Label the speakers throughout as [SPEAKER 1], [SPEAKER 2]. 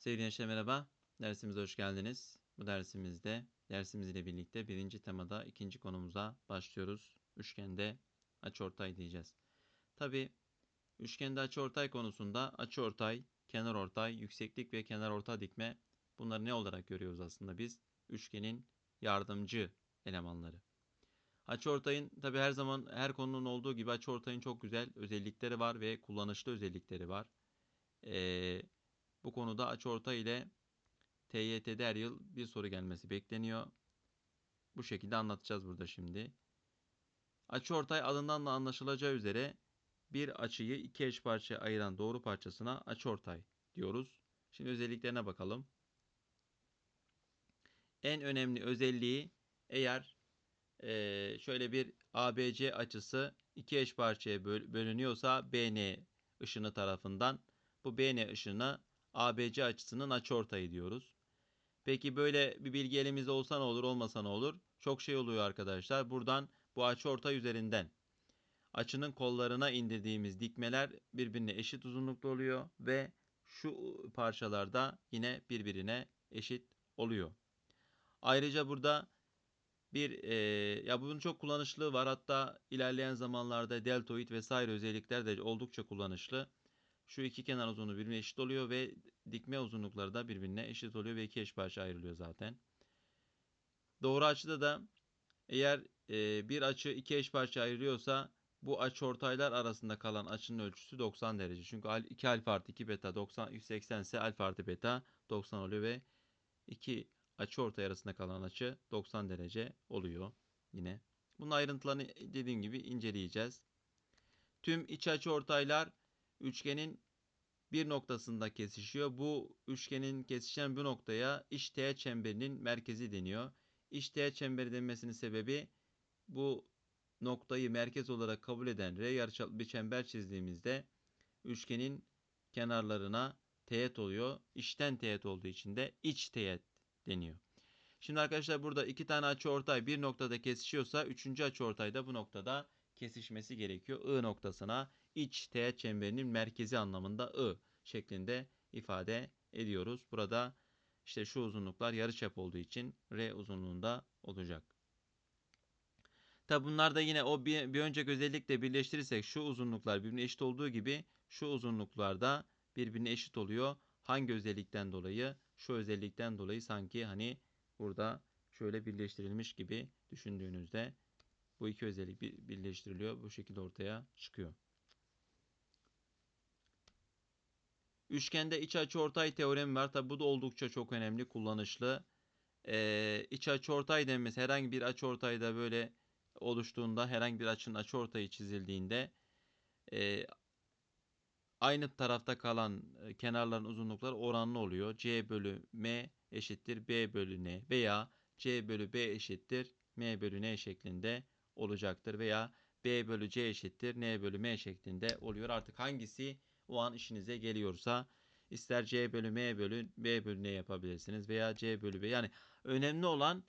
[SPEAKER 1] Sevgili gençler merhaba. Dersimize hoş geldiniz. Bu dersimizde dersimiz ile birlikte birinci temada ikinci konumuza başlıyoruz. Üçgende açıortay diyeceğiz. Tabi üçgende açıortay konusunda açıortay, kenarortay, yükseklik ve kenarorta dikme bunları ne olarak görüyoruz aslında biz? Üçgenin yardımcı elemanları. Açıortayın tabi her zaman her konunun olduğu gibi açıortayın çok güzel özellikleri var ve kullanışlı özellikleri var. Ee, bu konuda açıortay ile TYT'de her yıl bir soru gelmesi bekleniyor. Bu şekilde anlatacağız burada şimdi. Açıortay adından da anlaşılacağı üzere bir açıyı iki eş parçaya ayıran doğru parçasına açıortay diyoruz. Şimdi özelliklerine bakalım. En önemli özelliği eğer eee, şöyle bir ABC açısı iki eş parçaya böl- bölünüyorsa BN ışını tarafından bu BN ışını ABC açısının açıortayı diyoruz. Peki böyle bir bilgi elimizde olsa ne olur, olmasa ne olur? Çok şey oluyor arkadaşlar. Buradan bu açıortay üzerinden açının kollarına indirdiğimiz dikmeler birbirine eşit uzunlukta oluyor ve şu parçalarda yine birbirine eşit oluyor. Ayrıca burada bir e, ya bunun çok kullanışlı var. Hatta ilerleyen zamanlarda deltoid vesaire özellikler de oldukça kullanışlı. Şu iki kenar uzunluğu birbirine eşit oluyor ve dikme uzunlukları da birbirine eşit oluyor ve iki eş parça ayrılıyor zaten. Doğru açıda da eğer e, bir açı iki eş parça ayrılıyorsa bu açıortaylar arasında kalan açının ölçüsü 90 derece. Çünkü 2 alfa artı 2 beta 90 180 ise alfa artı beta 90 oluyor ve iki açıortay arasında kalan açı 90 derece oluyor yine. Bunun ayrıntılarını dediğim gibi inceleyeceğiz. Tüm iç açıortaylar üçgenin bir noktasında kesişiyor. Bu üçgenin kesişen bu noktaya iç teğet çemberinin merkezi deniyor. İç teğet çemberi denmesinin sebebi bu noktayı merkez olarak kabul eden R yarıçaplı bir çember çizdiğimizde üçgenin kenarlarına teğet oluyor. İçten teğet olduğu için de iç teğet deniyor. Şimdi arkadaşlar burada iki tane açıortay bir noktada kesişiyorsa üçüncü açıortay da bu noktada kesişmesi gerekiyor. I noktasına iç teğet çemberinin merkezi anlamında I şeklinde ifade ediyoruz. Burada işte şu uzunluklar yarıçap olduğu için R uzunluğunda olacak. Tabi bunlar da yine o bir, bir önceki özellikle birleştirirsek şu uzunluklar birbirine eşit olduğu gibi şu uzunluklar da birbirine eşit oluyor. Hangi özellikten dolayı? Şu özellikten dolayı sanki hani burada şöyle birleştirilmiş gibi düşündüğünüzde bu iki özellik bir- birleştiriliyor. Bu şekilde ortaya çıkıyor. Üçgende iç açıortay teoremi var. Tabi bu da oldukça çok önemli, kullanışlı. Ee, iç açıortay denmesi herhangi bir açıortayda böyle oluştuğunda, herhangi bir açının açıortayı çizildiğinde e, aynı tarafta kalan e, kenarların uzunlukları oranlı oluyor. C bölü M eşittir B bölü N veya C bölü B eşittir M bölü N şeklinde olacaktır veya B bölü C eşittir N bölü M şeklinde oluyor. Artık hangisi o an işinize geliyorsa ister C bölü M bölü B bölü N yapabilirsiniz veya C bölü B. Yani önemli olan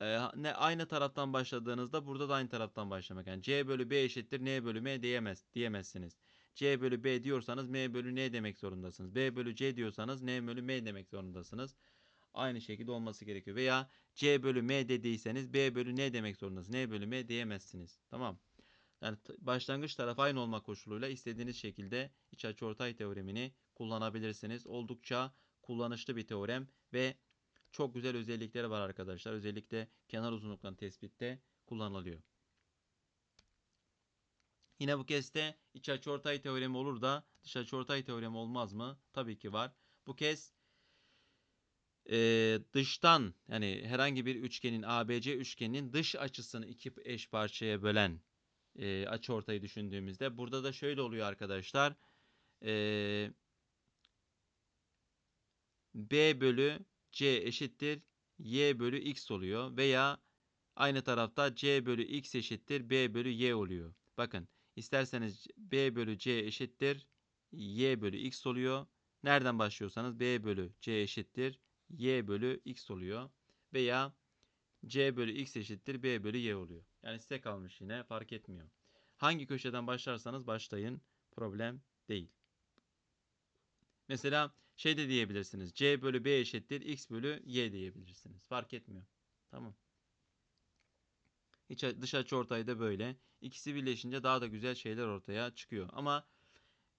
[SPEAKER 1] e, ne aynı taraftan başladığınızda burada da aynı taraftan başlamak. Yani C bölü B eşittir N bölü M diyemez, diyemezsiniz. C bölü B diyorsanız M bölü N demek zorundasınız. B bölü C diyorsanız N bölü M demek zorundasınız. Aynı şekilde olması gerekiyor. Veya C bölü M dediyseniz B bölü N demek zorundasınız. N bölü M diyemezsiniz. Tamam. Yani başlangıç tarafı aynı olma koşuluyla istediğiniz şekilde iç açıortay teoremini kullanabilirsiniz. Oldukça kullanışlı bir teorem ve çok güzel özellikleri var arkadaşlar. Özellikle kenar uzunluklarının tespitte kullanılıyor. Yine bu kez de iç açıortay teoremi olur da dış açıortay teoremi olmaz mı? Tabii ki var. Bu kez e, dıştan yani herhangi bir üçgenin ABC üçgeninin dış açısını iki eş parçaya bölen e, açıortayı düşündüğümüzde burada da şöyle oluyor arkadaşlar. E, B bölü C eşittir Y bölü X oluyor veya aynı tarafta C bölü X eşittir B bölü Y oluyor. Bakın isterseniz B bölü C eşittir Y bölü X oluyor. Nereden başlıyorsanız B bölü C eşittir Y bölü X oluyor. Veya C bölü X eşittir B bölü Y oluyor. Yani size kalmış yine fark etmiyor. Hangi köşeden başlarsanız başlayın problem değil. Mesela şey de diyebilirsiniz. C bölü B eşittir X bölü Y diyebilirsiniz. Fark etmiyor. Tamam. İç, dış açıortay da böyle. İkisi birleşince daha da güzel şeyler ortaya çıkıyor. Ama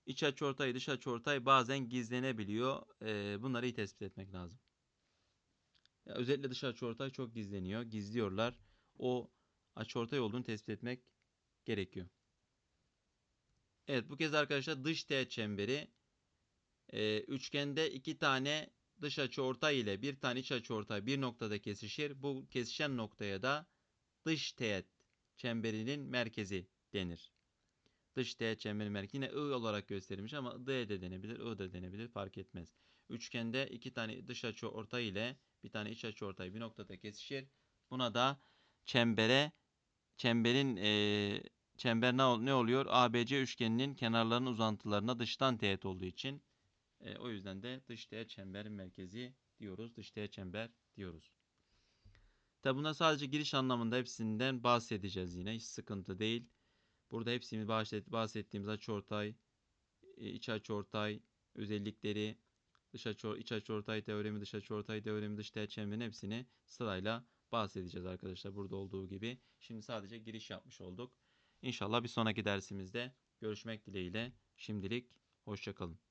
[SPEAKER 1] iç açıortay dış açıortay bazen gizlenebiliyor. Ee, bunları iyi tespit etmek lazım. Ya özellikle dış açıortay çok gizleniyor. Gizliyorlar. O açıortay olduğunu tespit etmek gerekiyor. Evet bu kez arkadaşlar dış teğet çemberi e, üçgende iki tane dış açıortay ile bir tane iç açıortay bir noktada kesişir. Bu kesişen noktaya da dış teğet çemberinin merkezi denir. Dış teğet çemberin merkezi yine I olarak gösterilmiş ama D de denebilir, I da denebilir fark etmez. Üçgende iki tane dış açıortay ile bir tane iç açıortay bir noktada kesişir. Buna da çembere çemberin e, çember ne, ne oluyor? ABC üçgeninin kenarlarının uzantılarına dıştan teğet olduğu için e, o yüzden de dış teğet çemberin merkezi diyoruz. Dış teğet çember diyoruz. Tabi bunda sadece giriş anlamında hepsinden bahsedeceğiz yine. Hiç sıkıntı değil. Burada hepsini bahset, bahsettiğimiz açıortay, e, iç açıortay özellikleri, dış açı, iç açıortay teoremi, dış açıortay teoremi, dış teğet hepsini sırayla bahsedeceğiz arkadaşlar. Burada olduğu gibi. Şimdi sadece giriş yapmış olduk. İnşallah bir sonraki dersimizde görüşmek dileğiyle. Şimdilik hoşçakalın.